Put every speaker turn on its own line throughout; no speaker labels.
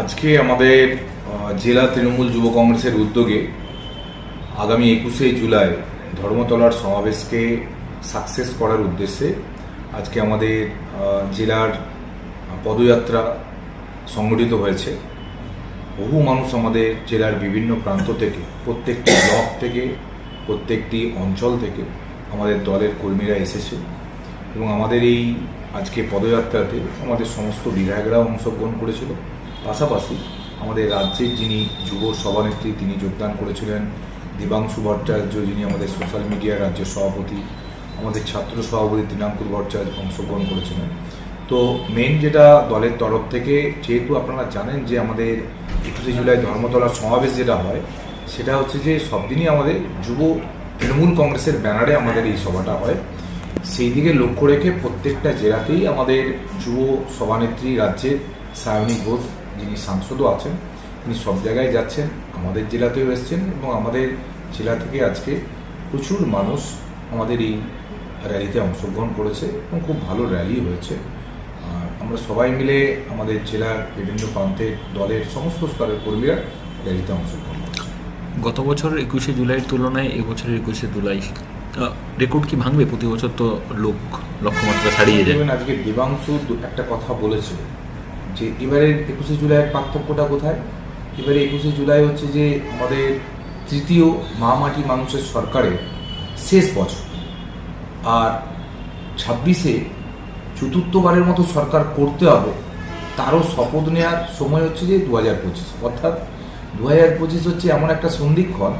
আজকে আমাদের জেলা তৃণমূল যুব কংগ্রেসের উদ্যোগে আগামী একুশে জুলাই ধর্মতলার সমাবেশকে সাকসেস করার উদ্দেশ্যে আজকে আমাদের জেলার পদযাত্রা সংগঠিত হয়েছে। বহু মানুষ আমাদের জেলার বিভিন্ন প্রান্ত থেকে, প্রত্যেকটি ব্লক থেকে, প্রত্যেকটি অঞ্চল থেকে আমাদের দলের কর্মীরা এসেছে এবং আমাদের এই আজকে পদযাত্রাতে আমাদের সমস্ত বিধায়করাও অংশগ্রহণ করেছিল। পাশাপাশি আমাদের রাজ্যের যিনি যুব সভানেত্রী, তিনি যোগদান করেছিলেন। দেবাংশু ভট্টাচার্য যিনি আমাদের সোশ্যাল মিডিয়ার রাজ্যের সভাপতি, আমাদের ছাত্র সভাপতি দিনাঙ্কুর ভট্টাচার্য অংশগ্রহণ করেছিলেন। তো মেন যেটা দলের তরফ থেকে, যেহেতু আপনারা জানেন যে আমাদের একুশে জুলাই ধর্মতলার সমাবেশ যেটা হয়, সেটা হচ্ছে যে সব দিনই আমাদের যুব তৃণমূল কংগ্রেসের ব্যানারে আমাদের এই সভাটা হয়। সেই দিকে লক্ষ্য রেখে প্রত্যেকটা জেলাতেই আমাদের যুব সভানেত্রী রাজ্যের সায়নী ঘোষ যিনি সাংসদও আছেন তিনি সব জায়গায় যাচ্ছেন আমাদের জেলাতেও এসছেন এবং আমাদের জেলা থেকে আজকে প্রচুর মানুষ আমাদের এই র্যালিতে অংশগ্রহণ করেছে এবং খুব ভালো র্যালি হয়েছে। আর আমরা সবাই মিলে আমাদের জেলার বিভিন্ন প্রান্তের দলের সমস্ত স্তরের কর্মীরা র্যালিতে অংশগ্রহণ করেছে।
গত বছর একুশে জুলাইয়ের তুলনায় এবছরের একুশে জুলাই রেকর্ড কি ভাঙবে? প্রতি বছর তো লোক লক্ষ্যমাত্রা ছাড়িয়ে যায়।
দেখবেন আজকে দেবাংশু দু- একটা কথা বলেছে। যে এবারের একুশে জুলাইয়ের পার্থক্যটা কোথায়? এবারে একুশে জুলাই হচ্ছে যে আমাদের তৃতীয় মামাটি মানুষের সরকারের শেষ বছর। আর ছাব্বিশে চতুর্থবারের মতো সরকার করতে হবে, তারও শপথ নেওয়ার সময় হচ্ছে যে দু হাজার পঁচিশ। অর্থাৎ দু হাজার পঁচিশ হচ্ছে এমন একটা সন্ধিক্ষণ,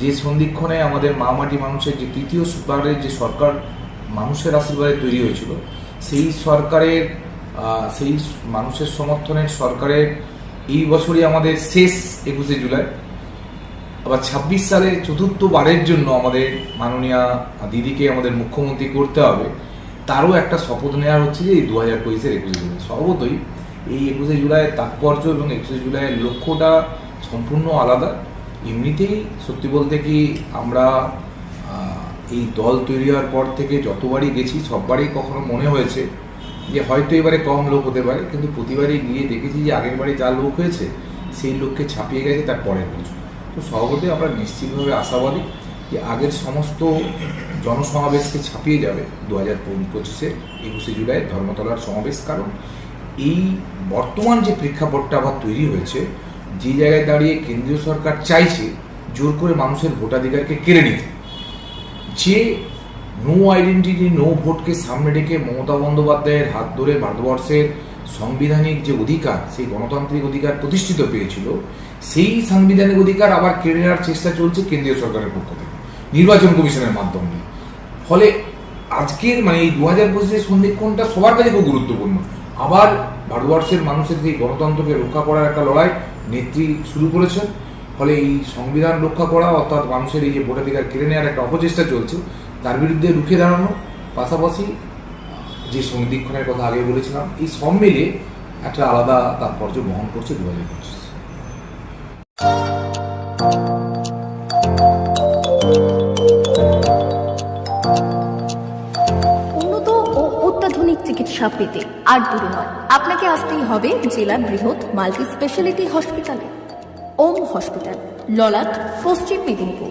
যে সন্ধিক্ষণে আমাদের মা মাটি মানুষের যে তৃতীয় সুপারের যে সরকার মানুষের আশীর্বাদে তৈরি হয়েছিল, সেই সরকারের সেই মানুষের সমর্থনের সরকারের এই বছরই আমাদের শেষ একুশে জুলাই। আবার ছাব্বিশ সালে চতুর্থবারের জন্য আমাদের মাননীয় দিদিকে আমাদের মুখ্যমন্ত্রী করতে হবে, তারও একটা শপথ নেওয়ার হচ্ছে যে এই দু হাজার পঁচিশের একুশে জুলাই। সর্বতই এই একুশে জুলাইয়ের তাৎপর্য এবং একুশে জুলাইয়ের লক্ষ্যটা সম্পূর্ণ আলাদা। এমনিতেই সত্যি বলতে কি আমরা এই দল তৈরি হওয়ার পর থেকে যতবারই গেছি, সববারই কখনো মনে হয়েছে যে হয়তো এবারে কম লোক হতে পারে, কিন্তু প্রতিবারই গিয়ে দেখেছি যে আগের বারে যা লোক হয়েছে, সেই লোককে ছাপিয়ে গেছে তার পরের বছর। তো সভাপতি, আমরা নিশ্চিতভাবে আশাবাদী যে আগের সমস্ত জনসমাবেশকে ছাপিয়ে যাবে দু হাজার পঁচিশে একুশে জুলাই ধর্মতলার সমাবেশ। কারণ এই বর্তমান যে প্রেক্ষাপটটা আবার তৈরি হয়েছে, যে জায়গায় দাঁড়িয়ে কেন্দ্রীয় সরকার চাইছে জোর করে মানুষের ভোটাধিকারকে কেড়ে নিতে। যে নো আইডেন্টিটি নো ভোটকে সামনে রেখে মমতা বন্দ্যোপাধ্যায়ের হাত ধরে ভারতবর্ষের সাংবিধানিক যে অধিকার, সেই গণতান্ত্রিক অধিকার প্রতিষ্ঠিত পেয়েছিল, সেই সাংবিধানিক অধিকার আবার কেড়ে নেওয়ার চেষ্টা চলছে কেন্দ্রীয় সরকারের পক্ষ থেকে, নির্বাচন কমিশনের মাধ্যমে ফলে আজকের মানে এই দু হাজার পঁচিশের সন্ধিক্ষণটা সবার কাছে খুব গুরুত্বপূর্ণ। আবার ভারতবর্ষের মানুষের যে গণতন্ত্রকে রক্ষা করার একটা লড়াই নেত্রী শুরু করেছেন। ফলে এই সংবিধান রক্ষা করা অর্থাৎ মানুষের এই যে ভোটাধিকার কেড়ে নেওয়ার একটা অপচেষ্টা চলছে তার বিরুদ্ধে রুখে দাঁড়ানো, পাশাপাশি যে সন্ধিক্ষণের কথা আগে বলেছিলাম, এই সব মিলে একটা আলাদা তাৎপর্য বহন করছে দু হাজার পঁচিশ।
উন্নত ও অত্যাধুনিক চিকিৎসা পেতে আর দূরে নয়। আপনাকে আসতেই হবে জেলার বৃহৎ মাল্টি স্পেশালিটি হসপিটালে। ওম হসপিটাল, ললাট, পশ্চিম মেদিনীপুর।